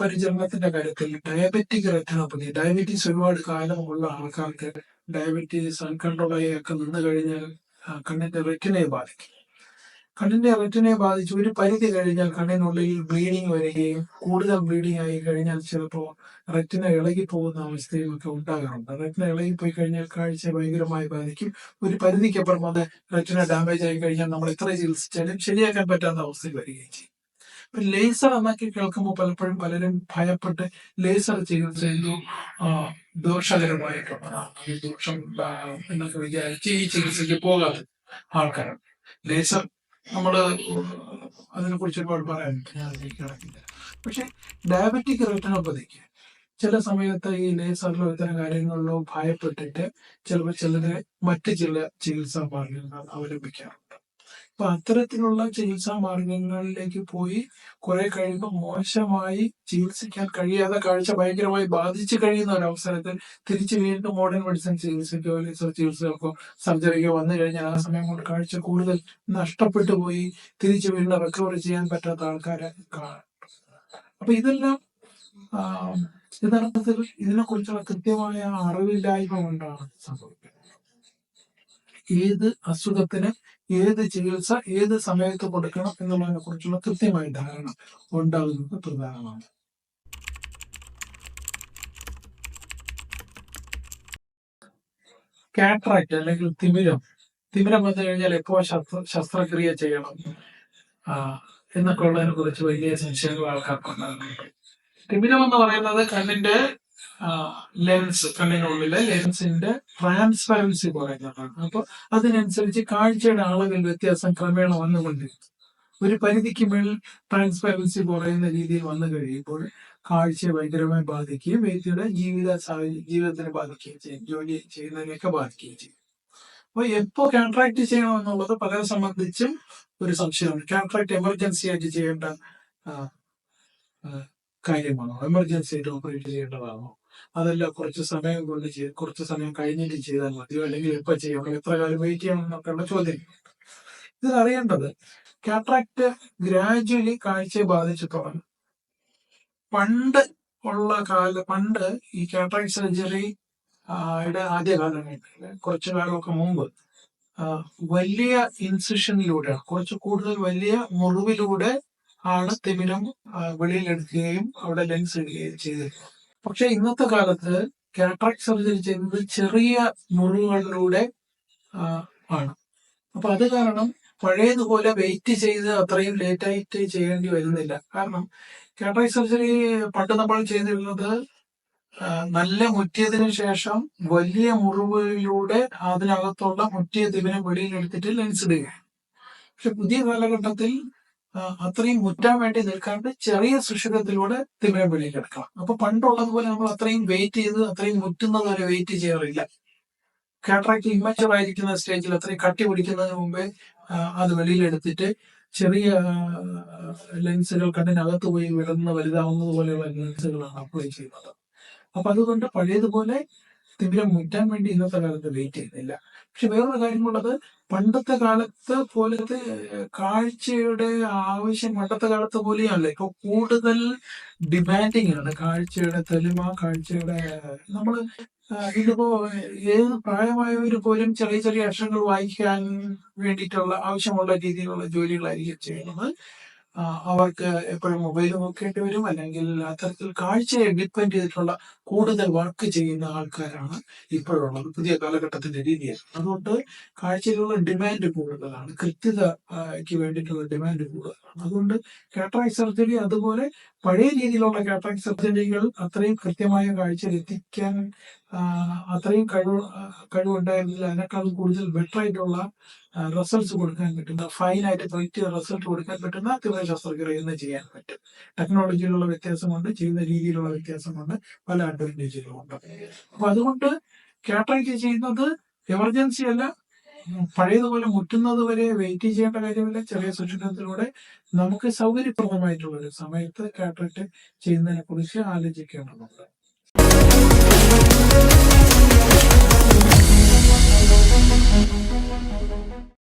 പരിചരണത്തിന്റെ കാര്യത്തിൽ diabetic retinopathy diabetes ഒരുപാട് കാലമുള്ള ആൾക്കാർക്ക് ഡയബറ്റീസ് അൺകൺട്രോളായി ഒക്കെ നിന്ന് കഴിഞ്ഞാൽ കണ്ണിന്റെ റെറ്റിനയെ ബാധിക്കും. കണ്ണിന്റെ റെറ്റിനയെ ബാധിച്ച് ഒരു പരിധി കഴിഞ്ഞാൽ കണ്ണിനുള്ളിൽ ബ്ലീഡിങ് വരികയും കൂടുതൽ ബ്ലീഡിങ് ആയി കഴിഞ്ഞാൽ ചിലപ്പോൾ റെറ്റിന ഇളകി പോകുന്ന അവസ്ഥയും ഒക്കെ ഉണ്ടാകാറുണ്ട്. റെറ്റിന ഇളകി പോയി കഴിഞ്ഞാൽ കാഴ്ച ഭയങ്കരമായി ബാധിക്കും. ഒരു പരിധിക്കപ്പുറം അത് റെറ്റിന ഡാമേജ് ആയി കഴിഞ്ഞാൽ നമ്മൾ എത്ര ചികിത്സിച്ചാലും ശരിയാക്കാൻ പറ്റാത്ത അവസ്ഥയിൽ വരികയും ചെയ്യും. ലേസർ എന്നൊക്കെ കേൾക്കുമ്പോൾ പലപ്പോഴും പലരും ഭയപ്പെട്ട് ലേസർ ചികിത്സ ചെയ്തു ദോഷകരമായിട്ടുള്ളതാണ്. ദോഷം എന്നൊക്കെ വിചാരിച്ച് ഈ ചികിത്സയ്ക്ക് പോകാതെ ആൾക്കാരാണ്. ലേസർ നമ്മൾ അതിനെ കുറിച്ച് ഒരുപാട് അതിലേക്ക് കിടക്കില്ല. പക്ഷെ ഡയബറ്റിക് റെറ്റിനോപ്പതിക്ക് ചില സമയത്ത് ഈ ലേസറിലോ ഇത്തരം കാര്യങ്ങളിലോ ഭയപ്പെട്ടിട്ട് ചിലപ്പോൾ ചിലരെ മറ്റ് ചില ചികിത്സാ മാർഗങ്ങൾ അവലംബിക്കാറുണ്ട്. അപ്പൊ അത്തരത്തിലുള്ള ചികിത്സാ മാർഗങ്ങളിലേക്ക് പോയി കുറെ കഴിയുമ്പോൾ മോശമായി ചികിത്സിക്കാൻ കഴിയാതെ കാഴ്ച ഭയങ്കരമായി ബാധിച്ചു കഴിയുന്ന ഒരു അവസരത്തിൽ തിരിച്ച് വീണ്ടും മോഡേൺ മെഡിസിൻ ചികിത്സയ്ക്കോ ചികിത്സകൾക്കോ സർജറിക്കോ വന്നു കഴിഞ്ഞാൽ ആ സമയം കൊണ്ട് കാഴ്ച കൂടുതൽ നഷ്ടപ്പെട്ടു പോയി. തിരിച്ച് വീണ്ടും റിക്കവർ ചെയ്യാൻ പറ്റാത്ത ആൾക്കാരെ കാണാം. അപ്പൊ ഇതെല്ലാം യഥാർത്ഥത്തിൽ ഇതിനെക്കുറിച്ചുള്ള കൃത്യമായ അറിവില്ലായ്മ കൊണ്ടാണ് സംഭവിക്കുന്നത്. ഏത് അസുഖത്തിന് ഏത് ചികിത്സ ഏത് സമയത്ത് കൊടുക്കണം എന്നുള്ളതിനെ കുറിച്ചുള്ള കൃത്യമായ ധാരണ ഉണ്ടാകുന്നത് പ്രധാനമാണ്. കാട്രാക്ട് അല്ലെങ്കിൽ തിമിരം. തിമിരം വന്നു കഴിഞ്ഞാൽ എപ്പോ ശസ്ത്ര ശസ്ത്രക്രിയ ചെയ്യണം? എന്നൊക്കെ ഉള്ളതിനെ കുറിച്ച് വലിയ സംശയങ്ങൾ ആൾക്കാർക്കുണ്ടാകുന്നുണ്ട്. തിമിരം എന്ന് പറയുന്നത് കണ്ണിന്റെ ലെൻസ് കണ്ണിനുള്ളിലെ ലെൻസിന്റെ ട്രാൻസ്പെറൻസി കുറയുന്നതാണ് അപ്പൊ അതിനനുസരിച്ച് കാഴ്ചയുടെ അളവിൽ വ്യത്യാസം ക്രമേണ വന്നുകൊണ്ടിരിക്കും. ഒരു പരിധിക്ക് മേളിൽ ട്രാൻസ്പെറൻസി കുറയുന്ന രീതിയിൽ വന്നു കഴിയുമ്പോൾ കാഴ്ചയെ ഭയങ്കരമായി ബാധിക്കുകയും വ്യക്തിയുടെ ജീവിത ജീവിതത്തിനെ ബാധിക്കുകയും ചെയ്യും ജോലി ചെയ്യുന്നതിനെയൊക്കെ ബാധിക്കുകയും ചെയ്യും. അപ്പൊ എപ്പോ കോൺട്രാക്ട് ചെയ്യണം എന്നുള്ളത് പലരെ സംബന്ധിച്ചും ഒരു സംശയമാണ്. കോൺട്രാക്ട് എമർജൻസി ആയിട്ട് ചെയ്യേണ്ട കാര്യമാണോ? എമർജൻസി ആയിട്ട് ഓപ്പറേറ്റ് ചെയ്യേണ്ടതാണോ? അതല്ല കുറച്ച് സമയം കൊണ്ട് ചെയ്ത് കുറച്ച് സമയം കഴിഞ്ഞിട്ട് ചെയ്താൽ മതിയോ? അല്ലെങ്കിൽ ഇപ്പൊ ചെയ്യണം. എത്ര കാലം വെയിറ്റ് ചെയ്യണം എന്നൊക്കെയുള്ള ചോദ്യം ഇത് അറിയേണ്ടത് കാട്രാക്ട് ഗ്രാജുവലി കാഴ്ചയെ ബാധിച്ചു തുടങ്ങും. പണ്ട് ഉള്ള കാല പണ്ട് ഈ കാട്രാക്ട് സർജറി യുടെ ആദ്യ കാലങ്ങളിൽ കുറച്ചു കാലമൊക്കെ മുമ്പ് വലിയ ഇൻസിഷനിലൂടെയാണ് കുറച്ച് കൂടുതൽ വലിയ മുറിവിലൂടെ ആണ് തിമിരം വെളിയിലെടുക്കുകയും അവിടെ ലെൻസ് ഇടുകയും ചെയ്തത്. പക്ഷെ ഇന്നത്തെ കാലത്ത് കാട്രാക്ട് സർജറി ചെയ്യുന്നത് ചെറിയ മുറിവുകളിലൂടെ ആണ്. അപ്പൊ അത് കാരണം പഴയതുപോലെ വെയിറ്റ് ചെയ്ത് അത്രയും ലേറ്റായിട്ട് ചെയ്യേണ്ടി വരുന്നില്ല. കാരണം കാട്രാക്ട് സർജറി പണ്ട് നമ്മൾ ചെയ്തിരുന്നത് നല്ല മുറ്റിയതിനു ശേഷം വലിയ മുറിവിലൂടെ അതിനകത്തുള്ള മുറ്റിയ തിമിരം വെളിയിലെടുത്തിട്ട് ലെൻസ് ഇടുകയാണ്. പക്ഷെ പുതിയ കാലഘട്ടത്തിൽ അത്രയും മുറ്റാൻ വേണ്ടി നിൽക്കാണ്ട് ചെറിയ സുഷിരത്തിലൂടെ തിമിരം കിടക്കണം. അപ്പൊ പണ്ടുള്ളതുപോലെ നമ്മൾ അത്രയും വെയിറ്റ് ചെയ്ത് അത്രയും മുറ്റുന്നത് വരെ വെയിറ്റ് ചെയ്യാറില്ല. കാട്രാക്ട് ഇമ്മച്ചർ ആയിരിക്കുന്ന സ്റ്റേജിൽ അത്രയും കട്ടി പിടിക്കുന്നതിന് മുമ്പേ അത് അത് വെളിയിലെടുത്തിട്ട് ചെറിയ ലെൻസുകൾ കണ്ണിനകത്ത് പോയി വിടർന്ന് വലുതാവുന്നത് പോലെയുള്ള ലെൻസുകളാണ് അപ്ലൈ ചെയ്യുന്നത്. അപ്പൊ അതുകൊണ്ട് പഴയതുപോലെ തിമിരം മുറ്റാൻ വേണ്ടി ഇന്നത്തെ കാലത്ത് വെയിറ്റ് ചെയ്യുന്നില്ല. പക്ഷെ വേറൊരു കാര്യമുള്ളത് പണ്ടത്തെ കാലത്ത് പോലത്തെ കാഴ്ചയുടെ ആവശ്യം പണ്ടത്തെ കാലത്ത് പോലെയല്ല. ഇപ്പൊ കൂടുതൽ ഡിമാൻഡിങ് ആണ്. കാഴ്ചയുടെ തെളിമ കാഴ്ചയുടെ നമ്മൾ ഇതിപ്പോ ഏത് പ്രായമായവർ പോലും ചെറിയ ചെറിയ അക്ഷരങ്ങൾ വായിക്കാൻ വേണ്ടിയിട്ടുള്ള ആവശ്യമുള്ള രീതിയിലുള്ള ജോലികളായിരിക്കും ചെയ്യുന്നത്. അവർക്ക് എപ്പോഴും മൊബൈൽ നോക്കേണ്ടി വരും. അല്ലെങ്കിൽ അത്തരത്തിൽ കാഴ്ചയെ ഡിപ്പെൻഡ് ചെയ്തിട്ടുള്ള കൂടുതൽ വർക്ക് ചെയ്യുന്ന ആൾക്കാരാണ് ഇപ്പോഴുള്ളത് പുതിയ കാലഘട്ടത്തിന്റെ രീതിയിൽ. അതുകൊണ്ട് കാഴ്ചയിലുള്ള ഡിമാൻഡ് കൂടുതലാണ്. കൃത്യതയ്ക്ക് വേണ്ടിയിട്ടുള്ള ഡിമാൻഡ് കൂടുതലാണ്. അതുകൊണ്ട് കാറ്ററാക് സർജറി അതുപോലെ പഴയ രീതിയിലുള്ള കാറ്ററാക് സർജറികൾ അത്രയും കൃത്യമായ കാഴ്ചയിൽ എത്തിക്കാൻ അത്രയും കഴിവ് കഴിവുണ്ടായിരുന്നില്ല. അതിനേക്കാളും കൂടുതൽ ബെറ്റർ ആയിട്ടുള്ള റിസൾട്ട്സ് കൊടുക്കാൻ പറ്റുന്ന ഫൈനായിട്ട് കറക്റ്റ് റിസൾട്ട് കൊടുക്കാൻ പറ്റുന്ന തീവ്ര ശസ്ത്രക്രിയ ഇന്ന് ചെയ്യാൻ പറ്റും. ടെക്നോളജിയിലുള്ള വ്യത്യാസം കൊണ്ട് ചെയ്യുന്ന രീതിയിലുള്ള വ്യത്യാസം കൊണ്ട് പല അഡ്വാന്റേജുകളും ഉണ്ട് അപ്പൊ അതുകൊണ്ട് കാട്രാക്ട് ചെയ്യുന്നത് എമർജൻസി അല്ല. പഴയതുപോലെ മുറ്റുന്നത് വരെ വെയിറ്റ് ചെയ്യേണ്ട കാര്യമില്ല. ചെറിയ സുഷിരത്തിലൂടെ നമുക്ക് സൗകര്യപ്രദമായിട്ടുള്ള ഒരു സമയത്ത് കാട്രാക്ട് ചെയ്യുന്നതിനെ കുറിച്ച് ആലോചിക്കേണ്ടതുണ്ട്.